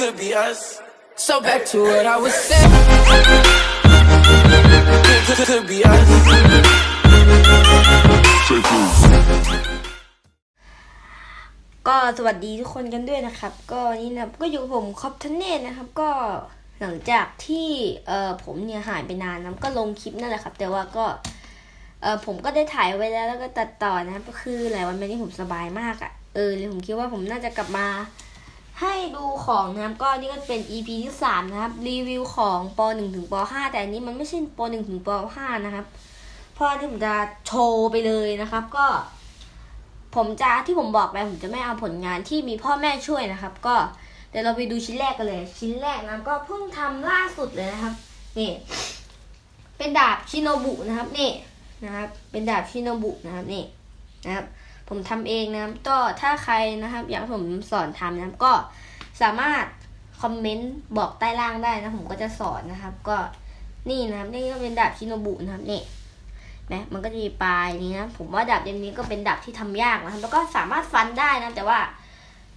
could be us. So back to what I was saying. Could, could, could be us. ก็สวัสดีทุกคนกันด้วยนะครับ ก็นี่นะก็อยู่ผมคอปทันเนตนะครับ ก็หลังจากที่เออผมเนี่ยหายไปนานนะก็ลงคลิปนั่นแหละครับ แต่ว่าก็เออผมก็ได้ถ่ายไว้แล้วแล้วก็ตัดต่อนะครับก็คือหลายวันมานี้ผมสบายมากอะ่ะเออเลยผมคิดว่าผมน่าจะกลับมา ให้ดูของนะครับก็นี่ก็เป็น EP ที่สามนะครับ รีวิวของป .1 ถึงป .5 แต่อันนี้มันไม่ใช่ป .1 ถึงป .5 นะครับ เพราะที่ผมจะโชว์ไปเลยนะครับ ก็ ผมจะที่ผมบอกไปผมจะไม่เอาผลงานที่มีพ่อแม่ช่วยนะครับ ก็เดี๋ยวเราไปดูชิ้นแรกกันเลย ชิ้นแรกนะก็เพิ่งทำล่าสุดเลยนะครับนี่เป็นดาบชิโนบุนะครับนี่นะครับ เป็นดาบชิโนบุนะครับนี่นะครับ ผมทำเองนะครับก็ถ้าใครนะครับ อยากให้ผมสอนทำนะครับ ก็สามารถคอมเมนต์บอกใต้ล่างได้นะผมก็จะสอนนะครับ ก็นี่นะครับนี่ก็เป็นดาบชิโนบุนะครับนี่นะมันก็จะมีปลายนี้นะผมว่าดาบเล่มนี้ก็เป็นดาบที่ทำยากนะครับแล้วก็สามารถฟันได้นะแต่ว่า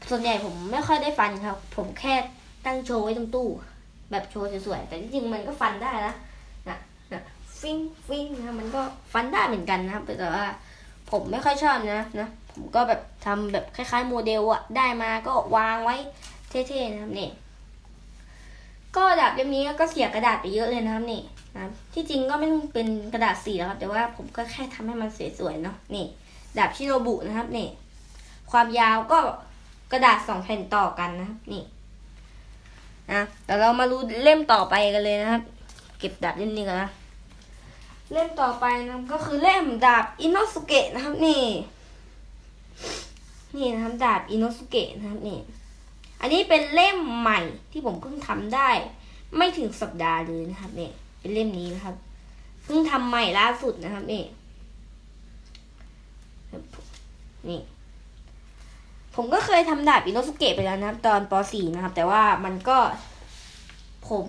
ส่วนใหญ่ผมไม่ค่อยได้ฟันครับ ผมแค่ตั้งโชว์ไว้ตรงตู้ แบบโชว์สวยๆแต่จริงๆมันก็ฟันได้นะนะนะฟิ้งฟิ้งนะมันก็ฟันได้เหมือนกันนะครับแต่ว่า ผมไม่ค่อยชอบนะนะผมก็แบบทำแบบคล้ายๆ โมเดลอะได้มาก็วางไว้เท่ๆนะครับนี่ก็ดาบเล่มนี้ก็เสียกระดาษไปเยอะเลยนะครับนี่นะที่จริงก็ไม่ต้องเป็นกระดาษสีแล้วครับ แต่ว่าผมก็แค่ทำให้มันสวยๆเนาะนี่ดาบชิโนบุนะครับนี่ความยาวก็กระดาษสองแผ่นต่อกันนะครับนี่นะแต่เรามารู้เล่มต่อไปกันเลยนะครับ เก็บดาบเล่มนี้กันนะ เล่มต่อไปนะก็คือเล่มดาบอินโนสุเกะนะครับนี่ นี่นะครับดาบอินโนสุเกะนะครับนี่ อันนี้เป็นเล่มใหม่ที่ผมเพิ่งทำได้ ไม่ถึงสัปดาห์เลยนะครับนี่เป็นเล่มนี้นะครับ เพิ่งทำใหม่ล่าสุดนะครับนี่นี่ ผมก็เคยทำดาบอินโนสุเกะไปแล้วนะครับ ตอนป .4 นะครับ แต่ว่ามันก็ผม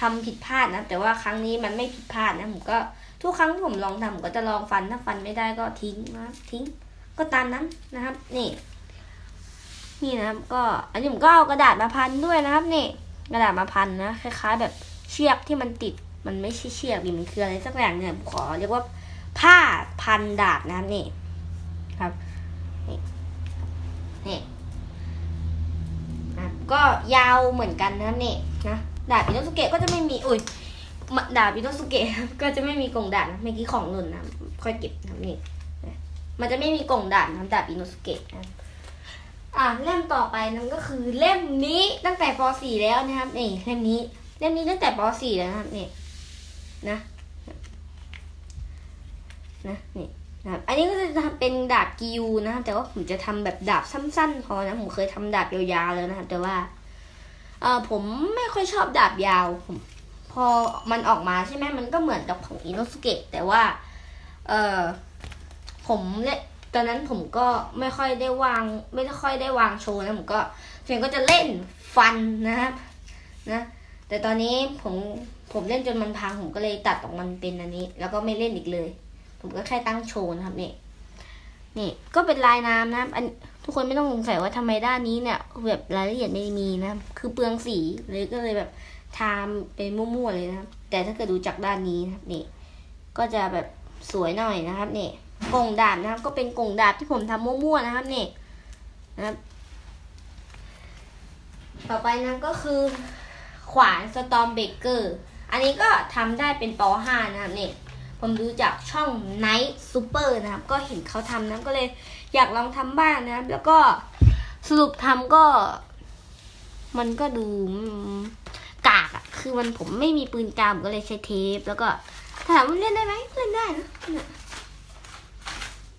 ทำผิดพลาดนะ แต่ว่าครั้งนี้มันไม่ผิดพลาดนะผมก็ทุกครั้งที่ผมลองทำผมก็จะลองฟันถ้าฟันไม่ได้ก็ทิ้งนะทิ้งก็ตามนั้นนะครับ นี่ นี่นะครับ ก็อันนี้ผมก็เอากระดาษมาพันด้วยนะครับนี่ กระดาษมาพันนะคล้าย ๆ แบบเชือกที่มันติดมันไม่ใช่เชือกดิมันคืออะไรสักอย่างเนี่ยผมขอเรียกว่าผ้าพันดาบนะครับนี่ครับนี่นี่นะก็ยาวเหมือนกันนะนี่นะ ดาบอิโนสุเกะก็จะไม่มีอุ้ยดาบอิโนสุเกะก็จะไม่มีกล่องดาบนเมื่อกี้ของหล่นนะค่อยเก็บนะนี่มันจะไม่มีกล่องดาบนะดาบอิโนสุเกะนะอะเล่มต่อไปนั่นก็คือเล่มนี้ตั้งแต่ป .4 แล้วนะครับนี่เล่มนี้เล่มนี้ตั้งแต่ป .4 แล้วนะครับนี่นะนะนี่นะครับอันนี้ก็จะทำเป็นดาบกิยูนะครับแต่ว่าผมจะทำแบบดาบสั้นๆพอนะผมเคยทำดาบยาวๆแล้วนะครับแต่ว่า เออผมไม่ค่อยชอบดาบยาวผมพอมันออกมาใช่ไหมมันก็เหมือนกับของอินโนสุเกะแต่ว่า เออผมเนี่ยตอนนั้นผมก็ไม่ค่อยได้วาง ไม่ค่อยได้วางโชว์นะผมก็เพียงก็จะเล่นฟันนะครับนะ แต่ตอนนี้ผมผมเล่นจนมันพังผมก็เลยตัดออกมันเป็นอันนี้ แล้วก็ไม่เล่นอีกเลย ผมก็แค่ตั้งโชว์นะครับนี่นี่ก็เป็นลายน้ำนะครับอัน ทุกคนไม่ต้องสงสัยว่าทำไมด้านนี้เนี่ยแบบรายละเอียดไม่มีนะ คือเปลืองสีเลยก็เลยแบบทำเป็นมั่วๆเลยนะครับ แต่ถ้าเกิดดูจากด้านนี้นะครับนี่ ก็จะแบบสวยหน่อยนะครับนี่กงดาบนะครับ ก็เป็นกงดาบที่ผมทำมั่วๆนะครับนี่นะครับ ต่อไปนะก็คือ ขวานสตอมเบเกอร์อันนี้ก็ทำได้เป็นป .5 นะครับนี่ผมดูจากช่อง Night Super นะครับ ก็เห็นเขาทำนะก็เลย อยากลองทำบ้างนะแล้วก็สรุปทำก็ มันก็ดูกากอะคือมันผมไม่มีปืนกาวผมก็เลยใช้เทป แล้วก็ถามว่าเล่นได้ไหมเล่นได้นะ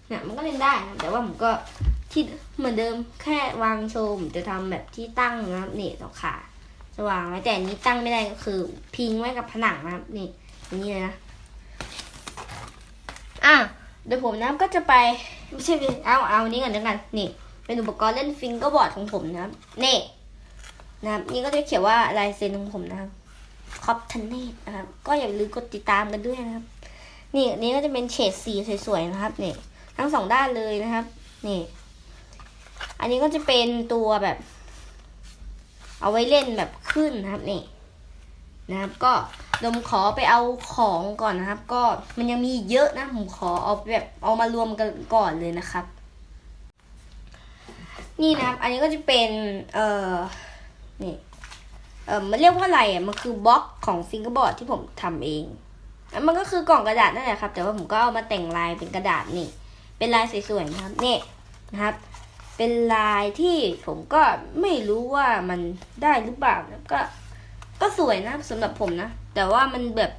เนี่ยมันก็เล่นได้นะแต่ว่าผมก็ที่เหมือนเดิมแค่วางโชว์ผมจะทำแบบที่ตั้งนะครับนี่ต่อขาจะวางไว้แต่อันนี้ตั้งไม่ได้ก็คือ พิงไว้กับผนังนะครับนี่อย่างนี้เลยนะอะเดี๋ยวผมนะก็จะไป ไม่ใช่เอาเอานี้ก่อนแล้วกัน นี่ เป็นอุปกรณ์เล่นฟิงเกอร์บอร์ดของผมนะครับ นี่นะครับ นี่ก็จะเขียนว่าลายเซ็นของผมนะครับคอปทันเนตนะครับ ก็อย่าลืมกดติดตามกันด้วยนะครับ นี่อันนี้ก็จะเป็นเฉดสีสวยๆนะครับนี่ทั้งสองด้านเลยนะครับ นี่ อันนี้ก็จะเป็นตัวแบบ เอาไว้เล่นแบบขึ้นนะครับนี่นะครับก็ ดมขอไปเอาของก่อนนะครับ ก็มันยังมีเยอะนะผมขอเอาแบบเอามารวมกันก่อนเลยนะครับ นี่นะครับ อันนี้ก็จะเป็นเอ่อนี่เออมันเรียกว่าอะไรอะมันคือบล็อกของฟิงเกอร์บอร์ดที่ผมทำเองอะมันก็คือกล่องกระดาษนั่นแหละครับ แต่ว่าผมก็เอามาแต่งลายเป็นกระดาษนี่ เป็นลายสวยๆนะครับนี่นะครับ เป็นลายที่ผมก็ไม่รู้ว่ามันได้หรือเปล่านะก็ ก็สวยนะสำหรับผมนะ แต่ว่ามันแบบ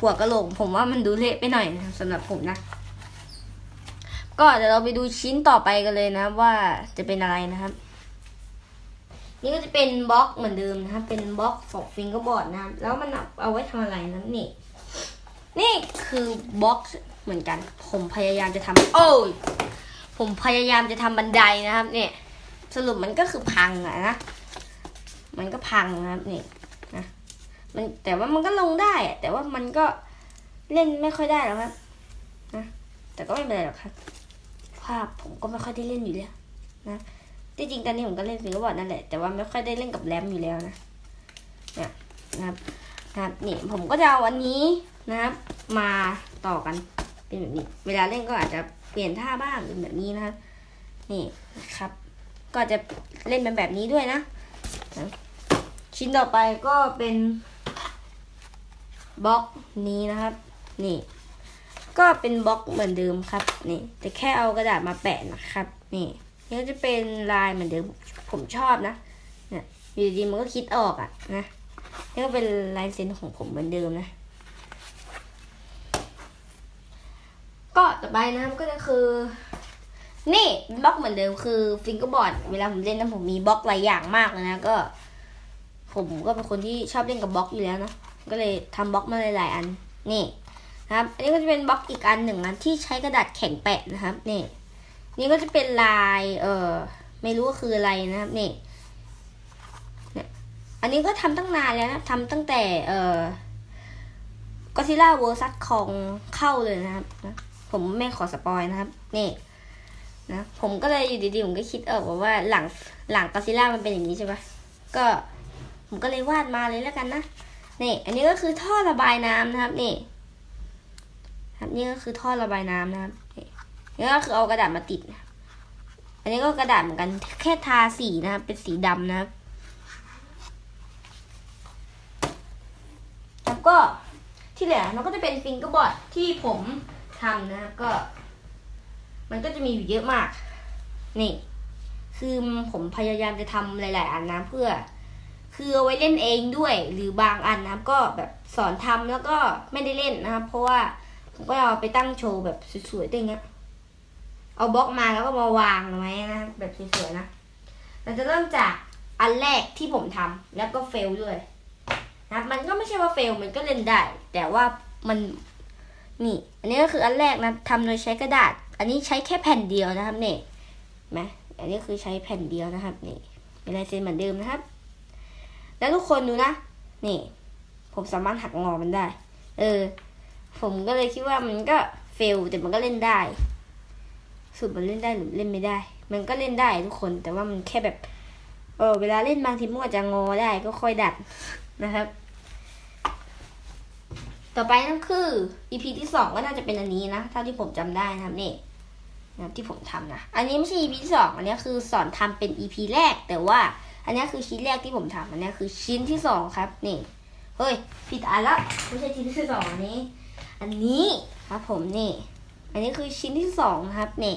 หัวกะโหลกผมว่ามันดูเละไปหน่อยนะสำหรับผมนะ ก็เดี๋ยวเราไปดูชิ้นต่อไปกันเลยนะ ว่าจะเป็นอะไรนะครับ นี่ก็จะเป็นบล็อกเหมือนเดิมนะครับเป็นบล็อกของฟิงเกอร์บอร์ดนะครับแล้วมันเอาไว้ทำอะไรนะนี่ นี่คือบล็อกเหมือนกัน ผมพยายามจะทำโอ้ยผมพยายามจะทำบันไดนะครับ เนี่ย สรุปมันก็คือพังอะนะมันก็พังนะครับนี่ มันแต่ว่ามันก็ลงได้อะแต่ว่ามันก็เล่นไม่ค่อยได้หรอกครับนะแต่ก็ไม่เป็นไรหรอกครับภาพผมก็ไม่ค่อยได้เล่นอยู่แล้วนะที่จริงตอนนี้ผมก็เล่นฟิงเกอร์บอร์ดนั่นแหละแต่ว่าไม่ค่อยได้เล่นกับแรมอยู่แล้วนะเนี่ยนะครับนะครับนี่ผมก็จะเอาอันนี้นะครับ มาต่อกันเป็นแบบนี้ เวลาเล่นก็อาจจะเปลี่ยนท่าบ้างเป็นแบบนี้นะครับนี่นะครับ ก็จะเล่นเป็นแบบนี้ด้วยนะ ชิ้นต่อไปก็เป็น บล็อกนี้นะครับ นี่ ก็เป็นบล็อกเหมือนเดิมครับ นี่แต่แค่เอากระดาษมาแปะนะครับ นี่นี่ก็จะเป็นลายเหมือนเดิมผมชอบนะเนี่ยอยู่ดีๆมันก็คิดออกอะนะนี่ก็เป็นลายเซ็นของผมเหมือนเดิมนะ ก็ต่อไปนะครับก็จะคือ นี่บล็อกเหมือนเดิมคือฟิงเกอร์บอร์ดเวลาผมเล่นนะผมมีบล็อกหลายอย่างมากเลยนะก็ ผมก็เป็นคนที่ชอบเล่นกับบล็อกอยู่แล้วนะ ก็เลยทำบล็อกมาหลายๆอันนี่นะครับ อันนี้ก็จะเป็นบล็อกอีกอันหนึ่งอันที่ใช้กระดาษแข็งแปะนะครับนี่นี่ก็จะเป็นลายเออไม่รู้ว่าคืออะไรนะครับนี่เนี่ยอันนี้ก็ทำตั้งนานแล้วนะทำตั้งแต่เออก็ซิล่าเวอร์ซัสของเข้าเลยนะครับนะผมไม่ขอสปอยนะครับนี่นะผมก็เลยอยู่ดีๆผมก็คิดออกว่าหลังหลังก็ซิล่ามันเป็นอย่างนี้ใช่ปะก็ผมก็เลยวาดมาเลยแล้วกันนะ นี่อันนี้ก็คือท่อระบายน้ำนะครับนี่ครับนี่ก็คือท่อระบายน้ำนะครับนี่ก็คือเอากระดาษมาติด อันนี้ก็กระดาษเหมือนกันแค่ทาสีนะครับ เป็นสีดำนะครับแล้วก็ที่เหลือมันก็จะเป็นฟิงเกอร์บอร์ดที่ผมทำนะครับก็ มันก็จะมีอยู่เยอะมาก นี่ คือผมพยายามจะทำหลาย ๆ อันนะเพื่อ คือเอาไว้เล่นเองด้วย หรือบางอันนะครับ ก็แบบสอนทำแล้วก็ไม่ได้เล่นนะครับ เพราะว่าผมก็เอาไปตั้งโชว์แบบสวยๆอย่างเงี้ยเอาบล็อกมาแล้วก็มาวางไว้นะแบบสวยๆนะเราจะเริ่มจากอันแรกที่ผมทำแล้วก็เฟลด้วยนะมันก็ไม่ใช่ว่าเฟลมันก็เล่นได้ แต่ว่ามันนี่ อันนี้ก็คืออันแรกนะทำโดยใช้กระดาษ อันนี้ใช้แค่แผ่นเดียวนะครับเนี่ยไหมอันนี้คือใช้แผ่นเดียวนะครับนี่เป็นลายเซ็นเหมือนเดิมนะครับ แล้วทุกคนดูนะ นี่ ผมสามารถหักงอมันได้ เออ ผมก็เลยคิดว่ามันก็เฟลแต่มันก็เล่นได้ สุดมันเล่นได้หรือเล่นไม่ได้ มันก็เล่นได้ทุกคน แต่ว่ามันแค่แบบ เออ เวลาเล่นบางทีมันอาจจะงอได้ก็ค่อยดัดนะครับ ต่อไปนั่นคือ EP ที่สองก็น่าจะเป็นอันนี้นะเท่าที่ผมจำได้นะครับนี่นะที่ผมทำนะ อันนี้ไม่ใช่ EP ที่สองอันนี้คือสอนทำเป็น EP แรกแต่ว่า อันนี้คือชิ้นแรกที่ผมทำอันนี้คือชิ้นที่สองครับ นี่ เฮ้ย ผิดอันละไม่ใช่ชิ้นที่สองนี้ อันนี้ครับผมนี่ อันนี้คือชิ้นที่สองนะครับนี่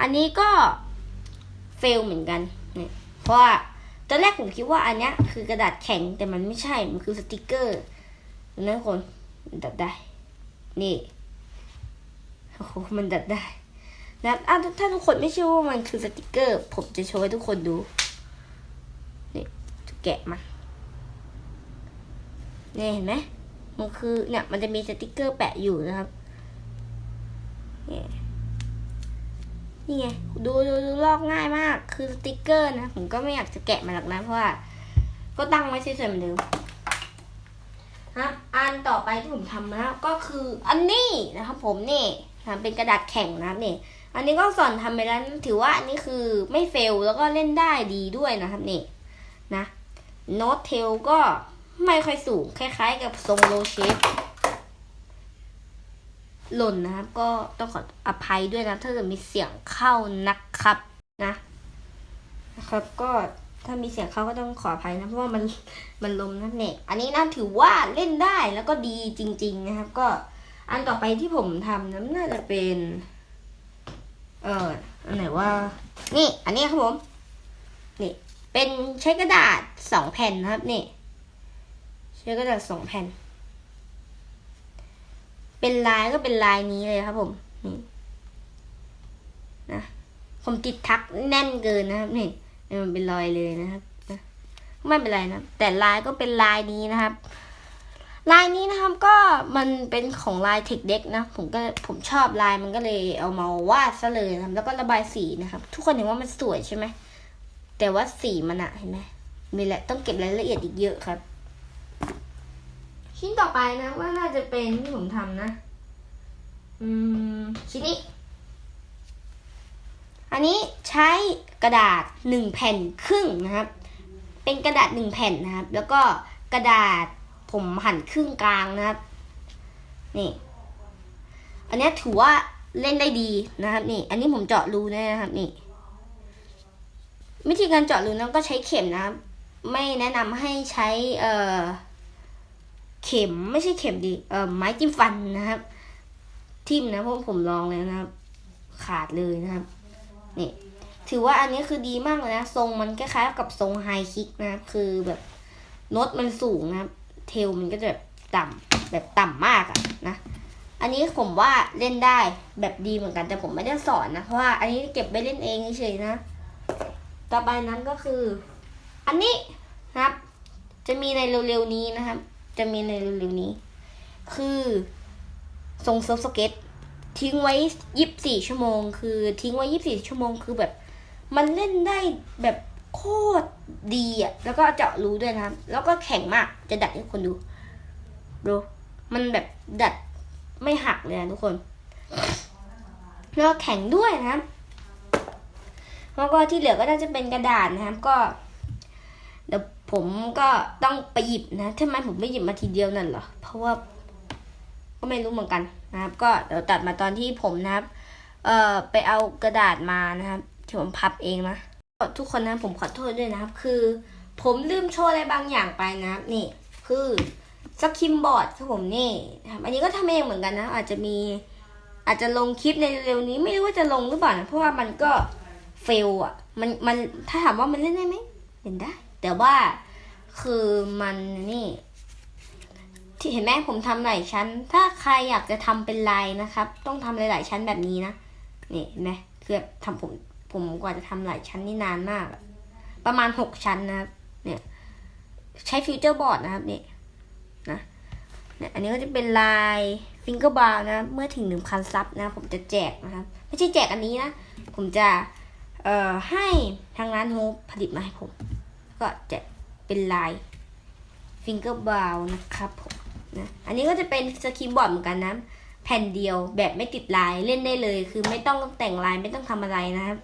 อันนี้ก็เฟลเหมือนกันนี่เพราะว่าตอนแรกผมคิดว่าอันนี้คือกระดาษแข็งแต่มันไม่ใช่ มันคือสติกเกอร์นะคนมันดัดได้ นี่โอ้โหมันดัดได้นะครับอะถ้าทุกคนไม่เชื่อว่ามันคือสติกเกอร์ ผมจะโชว์ให้ทุกคนดู แกะมันนี่ยเห็นไหมมันคือเนี่ยมันจะมีสติกเกอร์แปะอยู่นะครับนี่นี่ไงดูดูดูลอกง่ายมาก คือสติกเกอร์นะ ผมก็ไม่อยากจะแกะมันหรอกนะเพราะว่า ก็ตั้งไว้เฉยๆเหมือนเดิมครับอันต่อไปที่ผมทำนะครับก็คืออันนี้นะครับ ผมนี่ทำเป็นกระดาษแข็งนะครับนี่อันนี้ก็สอนทำไปแล้วถือว่าอันนี้คือไม่เฟลแล้วก็เล่นได้ดีด้วยนะครับนี่นะ โน้ตเทลก็ไม่ค่อยสูง คล้ายๆ กับทรงโลเชฟหล่นนะครับ ก็ต้องขออภัยด้วยนะ ถ้าเกิดมีเสียงเข้านะครับนะนะครับ ก็ถ้ามีเสียงเข้าก็ต้องขออภัยนะ เพราะว่ามันมันลมนั่นเองอันนี้นะถือว่าเล่นได้แล้วก็ดีจริง ๆ นะครับ ก็อันต่อไปที่ผมทำนั้นน่าจะเป็น เอออันไหนว่า นี่ อันนี้ครับผม เป็นใช้กระดาษสองแผ่นนะครับนี่ใช้กระดาษสองแผ่น เป็นลายก็เป็นลายนี้เลยครับผมนี่นะผมติดทักแน่นเกินนะครับนี่นี่มันเป็นรอยเลยนะครับนะไม่เป็นไรนะแต่ลายก็เป็นลายนี้นะครับ ลายนี้นะครับก็มันเป็นของลายเทคเด็กนะผมก็ผมชอบลายมันก็เลยเอามาวาดซะเลยนะครับแล้วก็ระบายสีนะครับ ทุกคนเห็นว่ามันสวยใช่ไหม แต่ว่าสีมันอะเห็นไหมมีแหละต้องเก็บรายละเอียดอีกเยอะครับ ชิ้นต่อไปนะว่าน่าจะเป็นที่ผมทำนะ อืม ชิ้นนี้ อันนี้ใช้กระดาษหนึ่งแผ่นครึ่งนะครับ เป็นกระดาษหนึ่งแผ่นนะครับ แล้วก็กระดาษผมหั่นครึ่งกลางนะครับ นี่ อันเนี้ยถือว่าเล่นได้ดีนะครับ นี่ อันนี้ผมเจาะรูนะครับนี่ วิธีการเจาะรูนั้นก็ใช้เข็มนะ ไม่แนะนำให้ใช้เอ่อเข็มไม่ใช่เข็มดีเอ่อไม้จิ้มฟันนะครับ ทิ่มนะเพราะผมลองเลยนะครับ ขาดเลยนะครับนี่ถือว่าอันนี้คือดีมากเลยนะ ทรงมันคล้ายๆกับทรงไฮคิกนะครับ คือแบบโน้ตมันสูงนะครับ เทลมันก็จะแบบต่ำแบบต่ำมากอะนะ อันนี้ผมว่าเล่นได้แบบดีเหมือนกันแต่ผมไม่ได้สอนนะ เพราะว่าอันนี้เก็บไปเล่นเองเฉยๆนะ ต่อไปนั้นก็คือ อันนี้นะครับ จะมีในเร็วๆนี้นะครับ จะมีในเร็วๆนี้ คือทรงเซิร์ฟสเก็ตทิ้งไว้ยี่สิบสี่ชั่วโมง คือทิ้งไว้ยี่สิบสี่ชั่วโมงคือแบบ มันเล่นได้แบบโคตรดีอะ แล้วก็เจาะรู้ด้วยนะครับ แล้วก็แข็งมากจะดัดให้คนดูดูมันแบบดัดไม่หักเลยนะทุกคน แล้วแข็งด้วยนะครับ แล้วก็ที่เหลือก็น่าจะเป็นกระดาษนะครับก็ เดี๋ยวผมก็ต้องไปหยิบนะทำไมผมไม่หยิบมาทีเดียวนั่นหรอเพราะว่าก็ไม่รู้เหมือนกันนะครับ ก็เดี๋ยวตัดมาตอนที่ผมนะครับ เอ่อไปเอากระดาษมานะครับที่ผมพับเองนะทุกคนนะผมขอโทษด้วยนะครับ คือ ผมลืมโชว์อะไรบางอย่างไปนะครับนี่ คือสคิมบอร์ดครับผมนี่ครับอันนี้ก็ทำเองเหมือนกันนะ อาจจะมีอาจจะลงคลิปในเร็วนี้ไม่รู้ว่าจะลงหรือเปล่านะเพราะว่ามันก็ เฟลอะมันมันถ้าถามว่ามันเล่นได้ไหมเล่นได้ แต่ว่าคือมันนี่ ที่เห็นไหมผมทำหลายชั้น ถ้าใครอยากจะทำเป็นลายนะครับ ต้องทำหลายๆชั้นแบบนี้นะนี่เห็นไหมคือบทำผมผมกว่าจะทำหลายชั้นนี่นานมาก ประมาณหกชั้นนะครับ เนี่ย ใช้ฟิวเจอร์บอร์ดนะครับนี่นะเนี่ยอันนี้ก็จะเป็นลายฟิงเกอร์บาร์นะ เมื่อถึงหนึ่งพันซับนะ ผมจะแจกนะครับ ไม่ใช่แจกอันนี้นะ ผมจะ เอ่อให้ทางร้านโฮปผลิตมาให้ผม ก็จะเป็นลายฟิงเกอร์บาร์นะครับผมนะอันนี้ก็จะเป็นสคีบอร์ดเหมือนกันนะ แผ่นเดียวแบบไม่ติดลายเล่นได้เลย คือไม่ต้องแต่งลายไม่ต้องทำอะไรนะครับ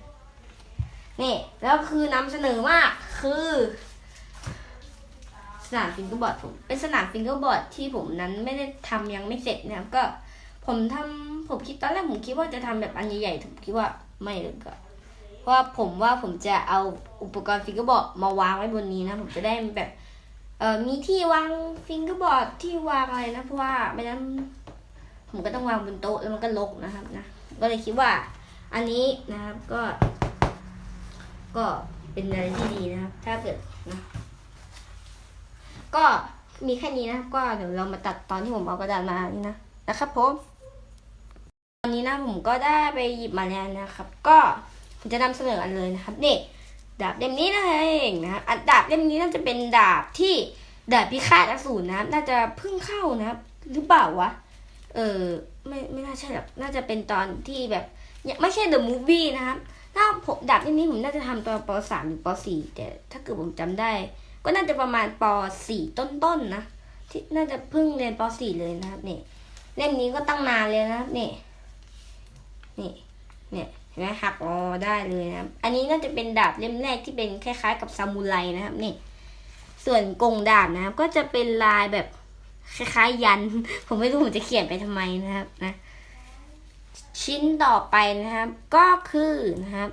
นี่แล้วคือนำเสนอมากคือ สนามฟิงเกอร์บอร์ดผม เป็นสนามฟิงเกอร์บอร์ดที่ผมนั้นไม่ได้ทำยังไม่เสร็จนะครับก็ผมทำผมคิดตอนแรกผมคิดว่าจะทำแบบอันใหญ่ๆผมคิดว่าไม่เลยก็ ว่าผมว่าผมจะเอาอุปกรณ์ฟิงเกอร์บอร์ดมาวางไว้บนนี้นะ ผมจะได้แบบเอ่อมีที่วางฟิงเกอร์บอร์ดที่วางอะไรนะเพราะว่าไม่นั้นผมก็ต้องวางบนโต๊ะแล้วมันก็ลกนะครับนะก็เลยคิดว่าอันนี้นะครับก็ ก็เป็นอะไรที่ดีนะครับ ถ้าเกิดนะ ก็มีแค่นี้นะก็เดี๋ยวเรามาตัดตอนที่ผมเอากระดาษมานี่นะนะครับผมตอนนี้นะผมก็ได้ไปหยิบมาแล้วนะครับ ก็ ผมจะนำเสนออันเลยนะครับนี่ดาบเล่มนี้นั่นเองนะครับอันดาบเล่มนี้น่าจะเป็นดาบที่ดาบพิฆาตอสูรนะครับ น่าจะเพิ่งเข้านะครับ หรือเปล่าวะ เออไม่ไม่น่าใช่หรอกน่าจะเป็นตอนที่แบบไม่ใช่เดอะมูฟวี่นะครับถ้าผมดาบเล่มนี้ผมน่าจะทำตอนปสามหรือปสี่แต่ถ้าเกิดผมจำได้ ก็น่าจะประมาณปสี่ต้นๆนนะที่น่าจะเพิ่งเรียนปสี่เลยนะครับนี่ยเล่มนี้ก็ตั้งนานเลยนะครับนี่ยนี่เนี่ย เห็นไหมหักออได้เลยนะครับ อันนี้น่าจะเป็นดาบเล่มแรกที่เป็นคล้าย ๆ กับซามูไรนะครับนี่ ส่วนกงดาบนะครับ ก็จะเป็นลายแบบคล้ายๆยัน ผมไม่รู้ผมจะเขียนไปทำไมนะครับนะ ชิ้นต่อไปนะครับ ก็คือนะครับ